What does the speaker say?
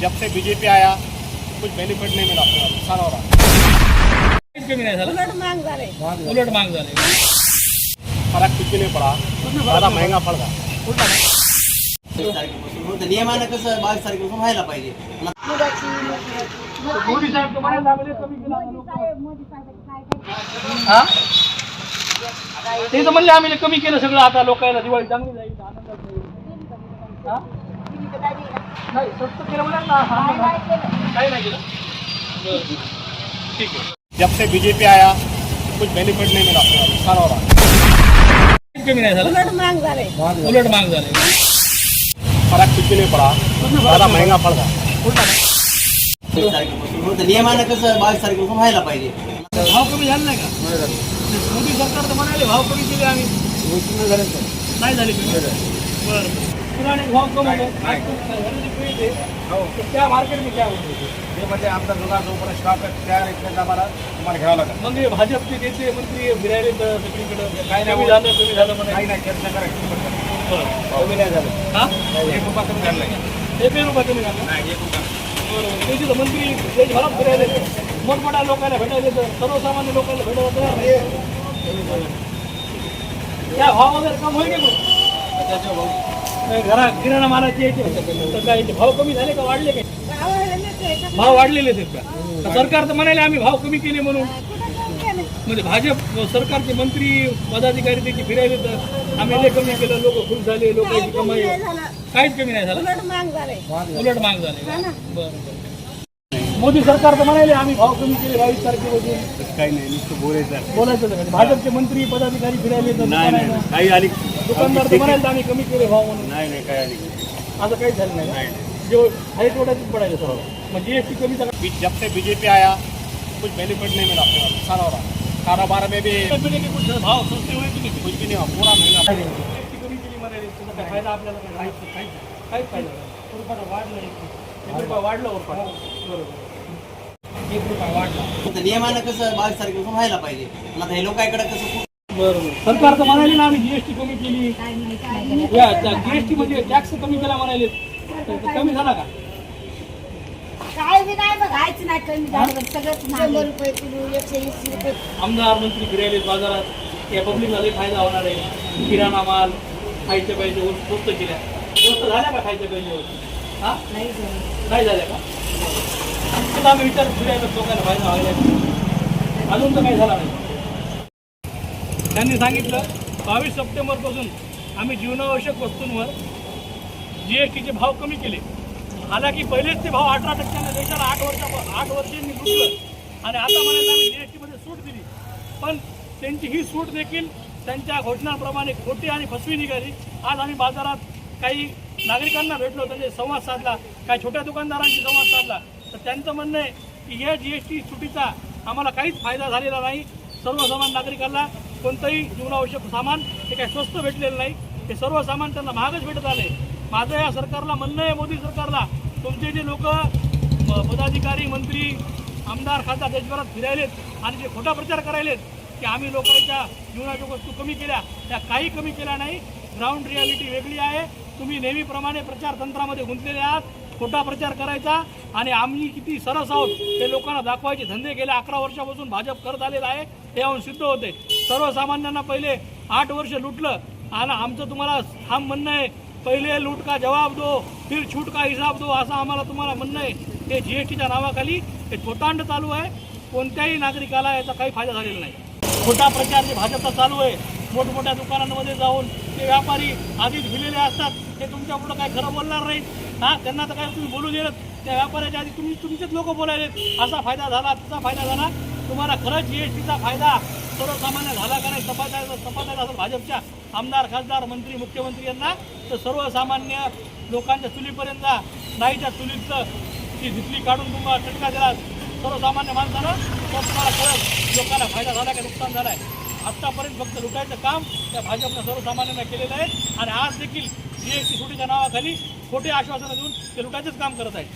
जब से बीजेपी आया कुछ बेनिफिट नहीं मिला पूरा नुकसान हो रहा कमी नाही झालं उलट महाग झाले उलट महाग झाले फ़र्क कुछ भी नहीं पड़ा ज़्यादा महँगा पड़ रहा नियमानं कसं बावीस तारखेपासून व्हायला पाहिजे मोदी साहेब तर म्हणायला लागले कमी केला मोदी साहेब मोदी साहेब काय काय हा? ते तर म्हणले आम्ही कमी केलं सगळं आता लोकांना दिवाळी चांगली जाईल आनंदात जाईल. हा? नाही स्वस्त केलं म्हणाल ना आनंद आहे. काही नाही केलं बरं. ठीक आहे जब से बीजेपी आया कुछ बेनिफिट नहीं मिला। नुकसान हो रहा काहीच कमी नाही झालं उलट महाग झाले उलट महाग झाले फ़र्क कुछ भी नहीं पड़ा ज़्यादा महँगा पड़ रहा। होतं नियमानं कसं बावीस तारखेपासून व्हायला पाहिजे भाव कमी झाला नाही का? मोदी सरकार तर म्हणाले भाव कमी केले आम्ही. नाही झाले कमी. बरं. पुराने भाव कम हो गए आज तो घराची पिढी आहे. तो त्या मार्केट में क्या होते? ये म्हणजे आमचा दुकान जो ऊपर स्टॉक है तयार है इतने आम्हाला तुम्हाला घ्यावं लागेल. मग हे भाजपचे नेते मंत्री फिरायले तर सगळीकडे. काय कमी झालं कमी झालं म्हणे काही नाही चर्चा करायची. कमी नाही झालं. हा? एक रुपया कमी झाला नाही. एक रुपया कमी झालं. नाही एक रुपया. बरोबर त्याची तर मंत्री देशभरात फिरायले. मोठमोठ्या लोकांना भेटायले तर सर्वसामान्य लोकांना भेटायला तयार नाही. काय भाव वगैरे कम होईल का मग? घरा किराणा मालाचे यायचे तर काय भाव कमी झाले का वाढले काय? का? भाव वाढलेले आहेत का? सरकार तर म्हणाले आम्ही भाव कमी केले म्हणून? म्हणजे भाजप सरकारचे मंत्री पदाधिकारी त्याची फिरायले तर आम्ही कमी केलं लोक खुश झाले कमी कमाई. काहीच कमी नाही झालं. उलट महाग झाले. बरं बरं. मोदी सरकार तर म्हणाले आम्ही भाव कमी केले बावीस तारखेपासून काही नाही नुसतं बोलायचं बोलायचं नाही. म्हणजे भाजपचे मंत्री पदाधिकारी फिरायले तर नाही नाही दुकानांना- काही आली दुकानदार तर म्हणाले आम्ही कमी केले भाव म्हणून. नाही नाही काही आली असं काहीच झालं नाही. नाही जे पडायचं सर्व मग जीएसटी कमी झाला. बी- जब से बीजेपी आया कुछ बेनिफिट नहीं मिला नुकसान हो रहा। कारोबार में भी की कुठं भाव की नाही। कुछ भी नहीं हुआ पूरा महँगा जीएसटी कमी केली म्हणाले. त्याचा काय फ़ायदा आपल्याला काय काहीच काहीच काहीच फ़ायदा नाही. रुपयाला वाढलं एक एक रुपया वाढलं रुपया बरोबर. एक रुपया वाढला होतं नियमानं कसं बावीस तारखेपासून व्हायला पाहिजे. आणि आता हे लोकांकडे कसं बरोबर सरकार तर म्हणाले ना आम्ही जीएसटी कमी केली. या जीएसटी मध्ये टॅक्स कमी केला म्हणाले तर कमी झाला का? काय बी नाही बघायचं नाही कमी झालं सगळं शंभर रुपये किलो एकशे वीस रुपये. आमदार मंत्री फिरायले बाजारात या पब्लिकला लई फायदा होणार आहे. किराणा माल खायच्या पाहिजे वस्तू स्वस्त केल्या. स्वस्त झाल्या का खायच्या पाहिजे हा? नाही झालं नाही झाल्या का? तर आम्ही विचार लोकांना फायदा अजून तर काही झाला नाही. त्यांनी सांगितलं बावीस सप्टेंबरपासून आम्ही जीवनावश्यक वस्तूंवर जी एस टीचे भाव कमी केले. हालाकी पहिलेच ते भाव अठरा टक्क्याने देशाला आठ वर्षा आठ वर्षांनी लुटलं आणि आता म्हणायला आम्ही जी एस टीमध्ये सूट दिली. पण त्यांची ही सूट देखील त्यांच्या घोषणांप्रमाणे खोटी आणि फसवी निघाली. आज आम्ही बाजारात काही नागरिकांना भेटलो त्यांचे संवाद साधला काही छोट्या दुकानदारांशी संवाद साधला. तर त्यांचं म्हणणं आहे की या जी एस टी सुटीचा आम्हाला काहीच फायदा झालेला नाही. सर्वसामान्य नागरिकांना कोणतंही जीवनावश्यक सामान हे काही स्वस्त भेटलेलं नाही. हे सर्व सामान त्यांना महागच भेटत आले. माझं या सरकारला म्हणणं आहे मोदी सरकारला तुमचे जे लोक पदाधिकारी मंत्री आमदार खासदार देशभरात फिरायलेत आणि जे खोटा प्रचार करायलेत की आम्ही लोकांच्या जीवनाच्या वस्तू कमी केल्या. त्या काही कमी केल्या नाही. ग्राउंड रियालिटी वेगळी आहे. तुम्ही नेहमीप्रमाणे प्रचार तंत्रामध्ये गुंतलेले आहात खोटा प्रचार करायचा आणि आम्ही किती सरस आहोत ते लोकांना दाखवायचे धंदे गेल्या अकरा वर्षापासून भाजप करत आलेला आहे हे आम्ही सिद्ध होते. सर्वसामान्यांना पहिले आठ वर्ष लुटलं आणि आमचं तुम्हाला ठाम म्हणणं आहे पहिले लूट का जवाब दो फिर छूट का हिसाब दो असं आम्हाला तुम्हाला म्हणणं आहे. हे जी एस टीच्या नावाखाली हे छोटांड चालू आहे कोणत्याही नागरिकाला याचा काही फायदा झालेला नाही. खोटा प्रचार जे भाजपचा चालू आहे मोठमोठ्या दुकानांमध्ये जाऊन ते व्यापारी आधीच भिलेले असतात ते तुमच्या पुढं काय खरं बोलणार नाहीत. हा त्यांना तर काय तुम्ही बोलू देत त्या व्यापाऱ्याच्या आधी तुम्ही तुमचेच लोक बोलायलेत असा फायदा झाला तसा फायदा झाला. तुम्हाला खरंच जी एस टीचा फायदा सर्वसामान्य झाला का नाही तपासायचा तपासायचा असेल भाजपच्या आमदार खासदार मंत्री मुख्यमंत्री यांना तर सर्वसामान्य लोकांच्या चुलीपर्यंत जा नाहीच्या चुलीचं ती धुतली काढून तुम्हाला चटका दिला. सर्वसामान्य माणसानं तर तुम्हाला खरंच लोकांना फायदा झाला का नुकसान झालं आहे आत्तापर्यंत फक्त लुटायचं काम त्या भाजपनं सर्वसामान्यांना केलेलं आहे. आणि आज देखील जी एस टी सुटीच्या नावाखाली खोटे आश्वासनं देऊन ते लुटायचंच काम करत आहेत.